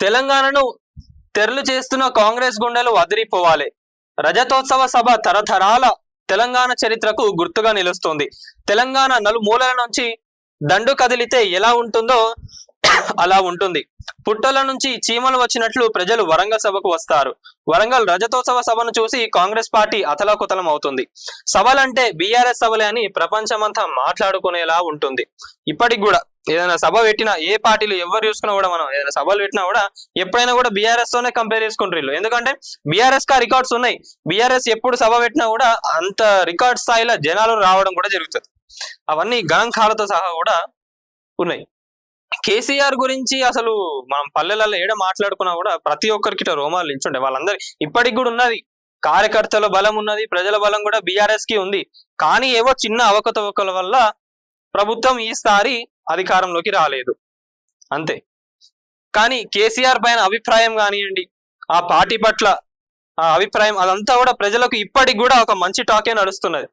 తెలంగాణను తెరలు చేస్తున్న కాంగ్రెస్ గుండెలు అదిరిపోవాలి. రజతోత్సవ సభ తరతరాల తెలంగాణ చరిత్రకు గుర్తుగా నిలుస్తుంది. తెలంగాణ నలుమూలల నుంచి దండు కదిలితే ఎలా ఉంటుందో అలా ఉంటుంది. పుట్టల నుంచి చీమలు వచ్చినట్లు ప్రజలు వరంగల్ సభకు వస్తారు. వరంగల్ రజతోత్సవ సభను చూసి కాంగ్రెస్ పార్టీ అతలాకుతలం అవుతుంది సభలంటే బీఆర్ఎస్ సభలే అని ప్రపంచమంతా మాట్లాడుకునేలా ఉంటుంది. ఇప్పటికి కూడా ఏదైనా సభ పెట్టినా ఏ పార్టీలు ఎవరు చూసుకున్నా కూడా మనం ఏదైనా సభలు పెట్టినా కూడా ఎప్పుడైనా కూడా బీఆర్ఎస్ తోనే కంపేర్ చేసుకుంటారు ఎందుకంటే బీఆర్ఎస్ కా రికార్డ్స్ ఉన్నాయి. బీఆర్ఎస్ ఎప్పుడు సభ పెట్టినా కూడా అంత రికార్డ్ స్థాయిలో జనాలు రావడం కూడా జరుగుతుంది. అవన్నీ గణాంకాలతో సహా కూడా ఉన్నాయి. కేసీఆర్ గురించి అసలు మనం పల్లెలలో ఏడ మాట్లాడుకున్నా కూడా ప్రతి ఒక్కరికి రోమాలు నిల్చుండే వాళ్ళందరి ఇప్పటికి కూడా ఉన్నది. కార్యకర్తల బలం ఉన్నది ప్రజల బలం కూడా బీఆర్ఎస్కి ఉంది. కానీ ఏవో చిన్న అవకతవకల వల్ల ప్రభుత్వం ఈసారి అధికారంలోకి రాలేదు. అంతే. కానీ కేసీఆర్ పైన అభిప్రాయం కానివ్వండి ఆ పార్టీ పట్ల ఆ అభిప్రాయం అదంతా కూడా ప్రజలకు ఇప్పటికి కూడా ఒక మంచి టాకే నడుస్తున్నది.